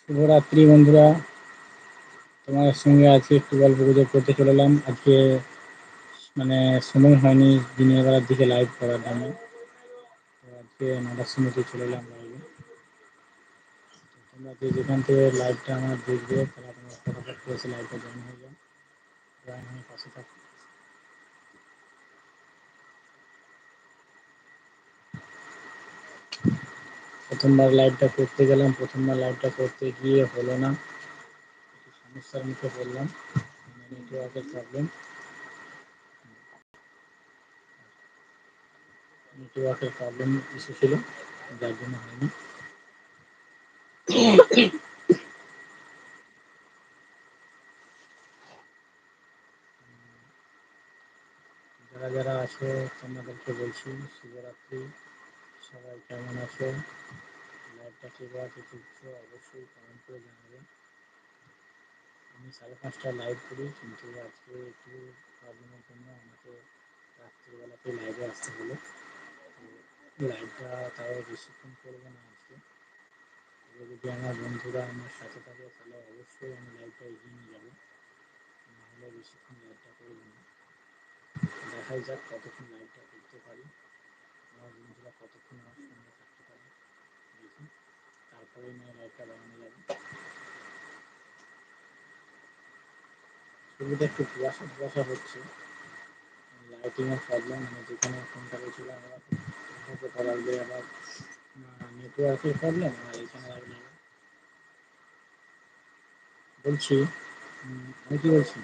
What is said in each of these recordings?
শুভরাত্রি বন্ধুরা। তোমার সঙ্গে আজকে একটু গল্প গুজব করতে চলে এলাম। আজকে মানে সময় হয়নি দিনের বেলার দিকে লাইভ করার জন্য। তো আজকে নটার সময়তে চলে এলাম লাইভে তোমরা যে যেখান থেকে লাইভটা আমার দেখবে তারা তোমরা ফটাফট করে লাইভটা জয়েন হয়ে যাও। জয়েন হয়ে পাশে থাকো প্রথমবার লাইভটা করতে গেলাম, প্রথমবার লাইভটা করতে গিয়ে হলো না। একটু সমস্যার মুখে পড়লাম নেটওয়ার্কের প্রবলেম নেটওয়ার্কের প্রবলেম ইস্যু ছিল যার জন্য হয়নি। যারা যারা আছো, তোমাদেরকে বলছি শুভরাত্রি সবাই কেমন আছো? লাইভটা কে আছে অবশ্যই কমেন্ট করে জানাবে আমি সাড়ে পাঁচটা লাইভ করি, কিন্তু আজকে একটু প্রবলেমের জন্য আমাকে রাত্রিবেলাতে লাইভে আসতে হলো। লাইভটা তাও বেশিক্ষণ করব না আজকে। যদি আমার বন্ধুরা আমার সাথে থাকে, তাহলে অবশ্যই আমি লাইভটা এগিয়ে নিয়ে যাব। নাহলে বেশিক্ষণ লাইভটা করব না। দেখাই যাক কতক্ষণ লাইভটা করতে পারি। আমার বন্ধুরা কতক্ষণ আমার সঙ্গে থাকতে পারে। দেখি। তারপরে নিয়ে লাইভটা বানানো যাবে ছবিটা একটু কুয়াশা কুয়াশা হচ্ছে। প্রবলেম মানে যেখানে ফোনটা রয়েছিল আমরা পারলে আবার নেটওয়ার্কের প্রবলেম আর এখানে লাগলে বলছি আমি কি বলছি?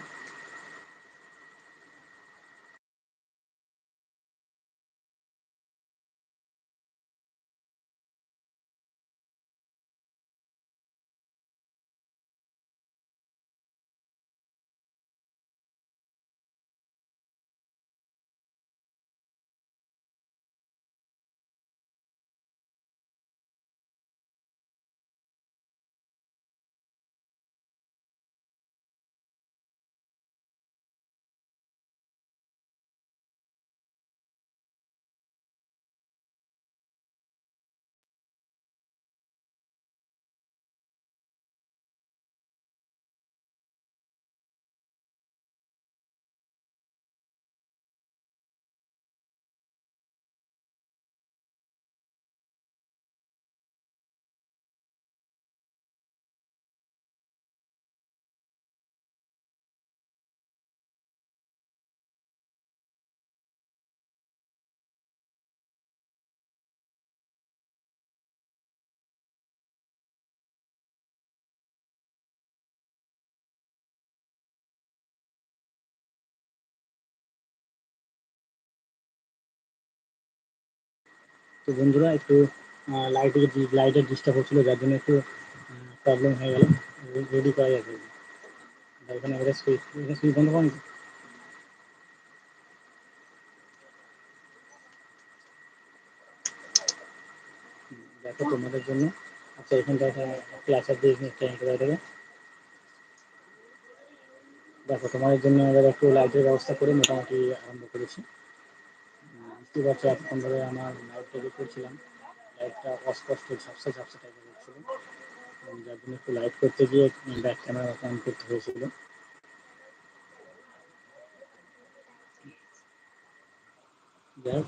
তো বন্ধুরা, একটু লাইটের লাইটের ডিস্টার্ব হচ্ছিল, যার জন্য একটু প্রবলেম হয়ে গেল। রেডি করা যাবে এখানে এবারে সুইচ বন্ধ করেন দেখো তোমাদের জন্য। আচ্ছা এখানটা একটা ক্লাসার দিয়ে করে দেখো, তোমাদের জন্য এবার একটু লাইটের ব্যবস্থা করে মোটামুটি আরম্ভ করেছি। বুঝতে পারছ এতক্ষণ ধরে আমার লাইটটা যে করছিলাম লাইটটা অস্পষ্ট ঝাপসা ঝাপসা টাইপের হচ্ছিল। যার জন্য একটু লাইট করতে গিয়ে ব্যাক ক্যামেরা অন করতে হয়েছিল। যাই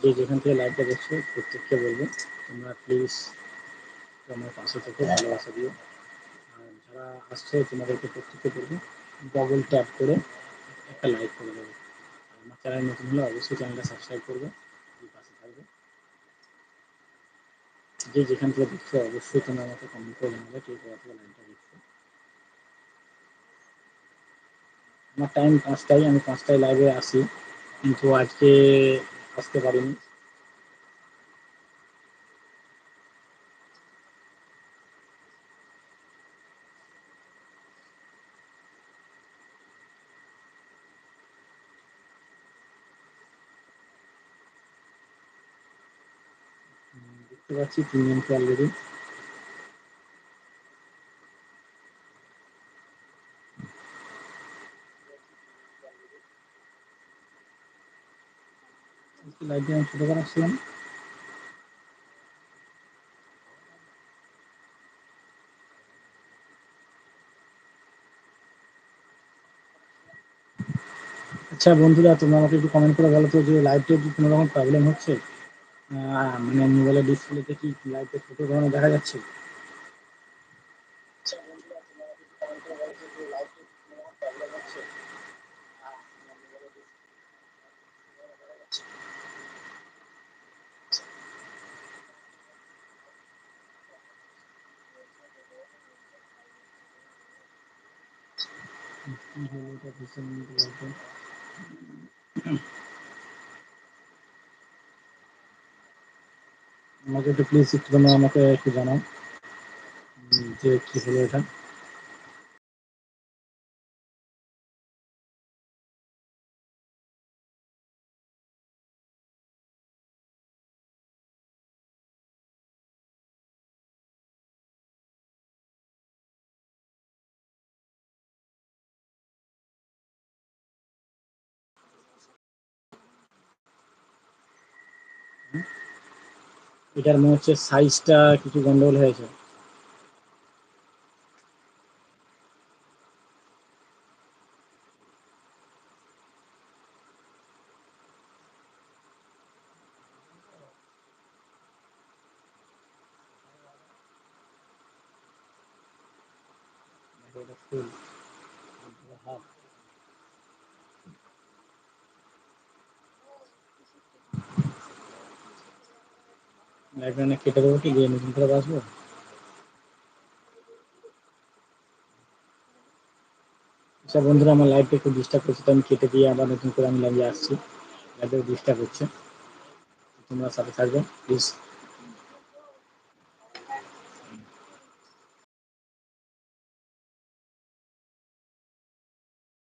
যে যেখান থেকে লাইভটা দেখছ, প্রত্যেককে বলব, তোমরা প্লিজ তোমার পাশে থেকে, ভালোবাসা দিও। আর যারা আসছে, তোমাদেরকে প্রত্যেককে বলব ডবল ট্যাপ করে একটা লাইক করে দেবে। আমার চ্যানেল নতুন হলে অবশ্যই চ্যানেলটা সাবস্ক্রাইব করবে পাশে থাকবে। যে যেখান থেকে দেখছ, অবশ্যই তোমরা আমাকে কমেন্ট করে জানাবে কে কোথা থেকে লাইনটা দেখছ। আমার টাইম পাঁচটায়, আমি পাঁচটায় লাইভে আসি, কিন্তু আজকে আসতে পারিনি। দেখতে পাচ্ছি তিনজনকে অলরেডি লাইটটা আমি ছোটো করে আসছিলাম আচ্ছা বন্ধুরা, তোমরা আমাকে একটু কমেন্ট করে বলো তো যে লাইভটা কি কোনো রকম প্রবলেম হচ্ছে? মানে মোবাইলের ডিসপ্লেতে কি লাইটটা ছোটো ধরনের দেখা যাচ্ছে? আমাকে একটু প্লিজ একটু তোমরা আমাকে একটু জানাও যে কী হলো এটা। এটার মনে হচ্ছে সাইজটা কিছু গন্ডগোল হয়েছে। এটা ফুল হাফ লাইটটা কেটে দেবো কি দিয়ে নতুন করে বাসবো আচ্ছা বন্ধুরা, আমার লাইভটা একটু ডিস্টার্ব করছে, তো আমি কেটে দিয়ে আবার নতুন করে আমি লাগিয়ে আসছি। লাইভে ডিস্টার্ব হচ্ছে। তোমরা সাথে থাকবে প্লিজ